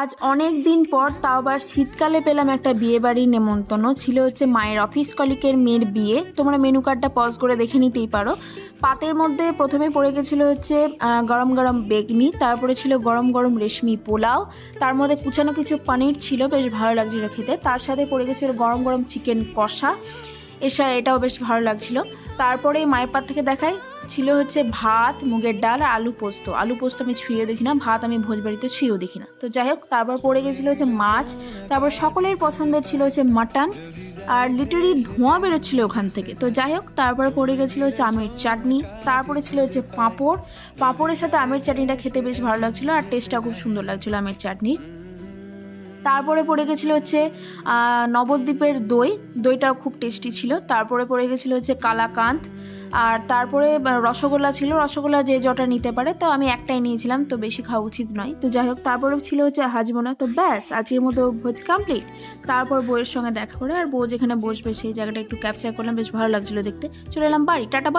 আজ অনেক দিন পর তাও আবার শীতকালে পেলাম একটা বিয়ে বাড়ির নেমন্তন্ন। ছিল হচ্ছে মায়ের অফিস কলিকের মেয়ের বিয়ে। তোমরা মেনু কার্ডটা পজ করে দেখে নিতেই পারো। পাতের মধ্যে প্রথমে পড়ে গেছিল হচ্ছে গরম গরম বেগনি, তারপরে ছিল গরম গরম রেশমি পোলাও, তার মধ্যে কুচানো কিছু পনির ছিল, বেশ ভালো লাগছিল খেতে। তার সাথে পড়ে গেছিল গরম গরম চিকেন কষা। এসা এটাও বেশ ভালো লাগছিল। তারপরে মায়ের পাত থেকে দেখাই, ছিল হচ্ছে ভাত, মুগের ডাল আর আলু পোস্ত। আলু পোস্ত আমি ছুঁয়েও দেখি না, ভাত আমি ভোজবাড়িতে ছুঁয়েও দেখি না। তো যাই হোক, তারপর পড়ে গেছিল হচ্ছে মাছ, তারপর সকলের পছন্দের ছিল হচ্ছে মাটন, আর লিটারি ধোঁয়া বেরোচ্ছিল ওখান থেকে। তো যাই হোক, তারপরে পড়ে গেছিল হচ্ছে আমের চাটনি, তারপরে ছিল হচ্ছে পাঁপড়। পাঁপড়ের সাথে আমের চাটনিটা খেতে বেশ ভালো লাগছিল, আর টেস্টটা খুব সুন্দর লাগছিল আমের চাটনির। তারপরে পড়ে গেছিল হচ্ছে নবদ্বীপের দই। দইটাও খুব টেস্টি ছিল। তারপরে পড়ে গেছিল হচ্ছে কালাকান্ত আর তারপরে রসগোল্লা ছিল। রসগোল্লা যে জটা নিতে পারে, তো আমি একটাই নিয়েছিলাম, তো বেশি খাওয়া উচিত নয়। তো যাই হোক তারপরে ছিল হচ্ছে হাজমোনা। তো ব্যাস, আজকের মতো ভোজ কমপ্লিট তারপর বউয়ের সঙ্গে দেখা করে, আর বউ যেখানে বসবে সেই জায়গাটা একটু ক্যাপচার করলাম। বেশ ভালো লাগছিল দেখতে। চলে এলাম বাড়ি। টাটা